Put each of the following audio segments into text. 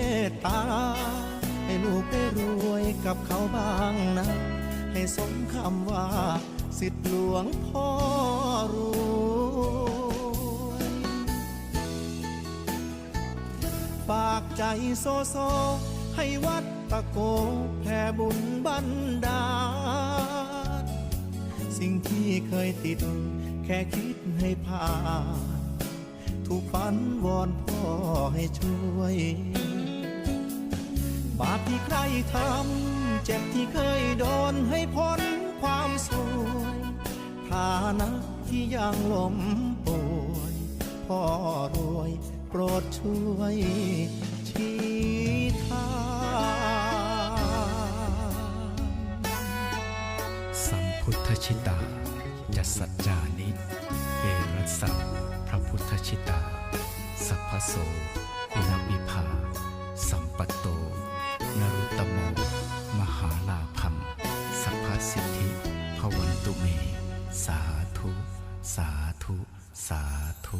ต ตา ให้ลูกได้รวยกับเขาบ้างนะ ให้สมคำว่า สิทธิหลวงพ่อรวยฝากใจโซโซ ให้วัดตะโกแผ่บุญบันดาลสิ่งที่เคยติด แค่คิดให้ผ่านถูกฝันวอนพ่อให้ช่วย บาปที่ใครทำ เจ็บที่เคยโดนให้พ้นความสวยฐานะที่ยังล้มป่วยพ่อรวยโปรดช่วยชี้ทางสัมพุทธชิตาจัสัจจานิเวรัสสะพระพุทธชิตา สัพพโสกุณวิภา สัมปัตโต สิทธิพวันตุเม สาธุ สาธุ สาธุ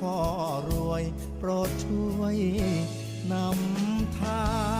พ่อรวย โปรดช่วยนำทาง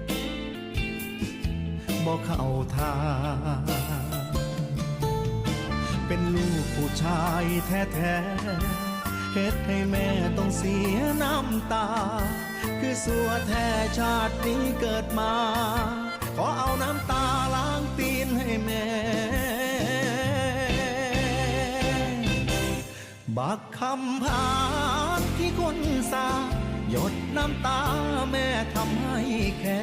บ่เข้าทาง เป็นลูกผู้ชายแท้ๆเฮ็ดให้แม่ต้องเสียน้ำตา คือสัวแท้ชาตินี้เกิดมา ขอเอาน้ำตาล้างตีนให้แม่ บักคำพานที่คนสาหยดน้ำตาแม่ทำให้แค่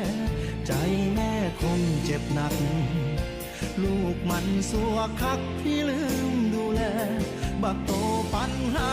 ใจแม่คง บหนัก ลูกมันสัวคักที่ลืมดูแล บักโตปัญหา